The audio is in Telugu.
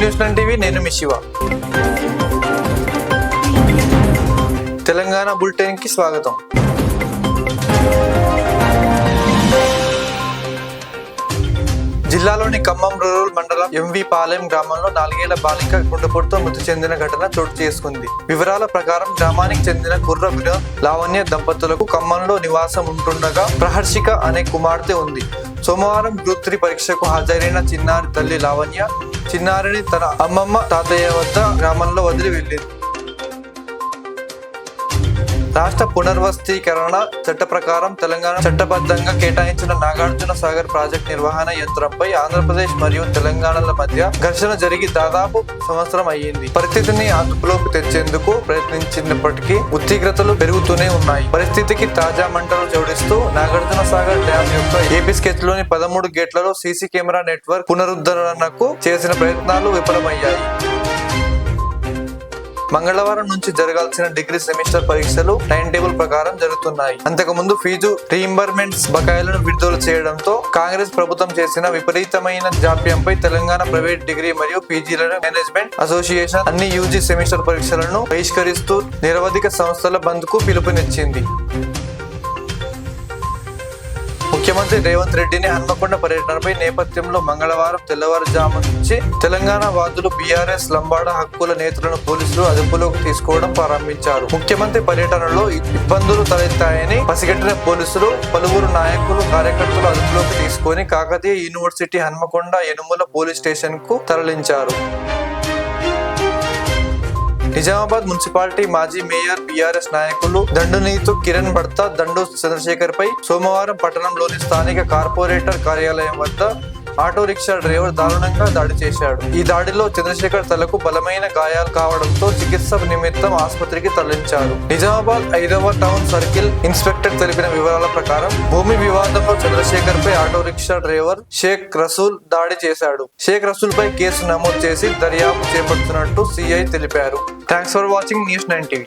న్యూస్ నైన్ టీవీ నేను మీ శివ. తెలంగాణ బులెటిన్కి స్వాగతం. జిల్లాలోని ఖమ్మం రూరల్ మండలం ఎంవి పాలెం గ్రామంలో నాలుగేళ్ళ బాలిక గుండెపోటుతో మృతి చెందిన ఘటన చోటు చేసుకుంది. వివరాల ప్రకారం గ్రామానికి చెందిన కుర్ర వినోద్ లావణ్య దంపతులకు ఖమ్మంలో నివాసం ఉంటుండగా ప్రహర్షిక అనే కుమార్తె ఉంది. సోమవారం గ్రూప్ త్రీ పరీక్షకు హాజరైన చిన్నారి తల్లి లావణ్య చిన్నారిని తన అమ్మమ్మ తాతయ్య వద్ద గ్రామంలో వదిలి వెళ్ళింది. రాష్ట్ర పునర్వస్తీకరణ చట్ట ప్రకారం తెలంగాణ చట్టబద్ధంగా కేటాయించిన నాగార్జున సాగర్ ప్రాజెక్ట్ నిర్వహణ యంత్రంపై ఆంధ్రప్రదేశ్ మరియు తెలంగాణల మధ్య ఘర్షణ జరిగి దాదాపు సంవత్సరం అయ్యింది. పరిస్థితిని అదుపులోకి తెచ్చేందుకు ప్రయత్నించినప్పటికీ ఉద్రిక్తతలు పెరుగుతూనే ఉన్నాయి. పరిస్థితికి తాజా మంటలు జోడిస్తూ నాగార్జున సాగర్ డ్యాం యొక్క ఏపీ స్కెచ్లోని పదమూడు గేట్లలో సీసీ కెమెరా నెట్వర్క్ పునరుద్ధరణకు చేసిన ప్రయత్నాలు విఫలమయ్యాయి. మంగళవారం నుంచి జరగాల్సిన డిగ్రీ సెమిస్టర్ పరీక్షలు టైం టేబుల్ ప్రకారం జరుగుతున్నాయి. అంతకుముందు ఫీజు రీఎంబర్మెంట్స్ బకాయిలను విడుదల చేయడంతో కాంగ్రెస్ ప్రభుత్వం చేసిన విపరీతమైన జాప్యంపై తెలంగాణ ప్రైవేట్ డిగ్రీ మరియు పీజీల మేనేజ్మెంట్ అసోసియేషన్ అన్ని యూజీ సెమిస్టర్ పరీక్షలను బహిష్కరిస్తూ నిరవధిక సంస్థల బంద్కు పిలుపునిచ్చింది. ముఖ్యమంత్రి రేవంత్ రెడ్డిని హన్మకొండ పర్యటనపై నేపథ్యంలో మంగళవారం తెల్లవారుజాము నుంచి తెలంగాణ వాదులు బీఆర్ఎస్ లంబాడ హక్కుల నేతలను పోలీసులు అదుపులోకి తీసుకోవడం ప్రారంభించారు. ముఖ్యమంత్రి పర్యటనలో ఇబ్బందులు తలెత్తాయని పసిగట్టిన పోలీసులు పలువురు నాయకులు కార్యకర్తలు అదుపులోకి తీసుకొని కాకతీయ యూనివర్సిటీ హన్మకొండ యనుమల పోలీస్ స్టేషన్కు తరలించారు. నిజామాబాద్ మున్సిపాలిటీ మాజీ మేయర్ బీఆర్ఎస్ నాయకులు దండునీతు కిరణ్ భర్త దండు చంద్రశేఖర్ పై సోమవారం పట్టణంలోని స్థానిక కార్పొరేటర్ కార్యాలయం వద్ద ఆటో రిక్షా డ్రైవర్ దారుణంగా దాడి చేశాడు. ఈ దాడిలో చంద్రశేఖర్ తలకు బలమైన గాయాలు కావడంతో చికిత్స నిమిత్తం ఆసుపత్రికి తరలించారు నిజామాబాద్ ఐదవ టౌన్ సర్కిల్ ఇన్స్పెక్టర్ తెలిపిన వివరాల ప్రకారం భూమి వివాదంలో చంద్రశేఖర్ పై auto rickshaw driver Sheikh Rasool దాడి చేశాడు. షేక్ రసూల్ పై కేసు నమోదు చేసి దర్యాప్తు చేపడుతున్నట్టు సిఐ తెలిపారు. Thanks for watching news nine TV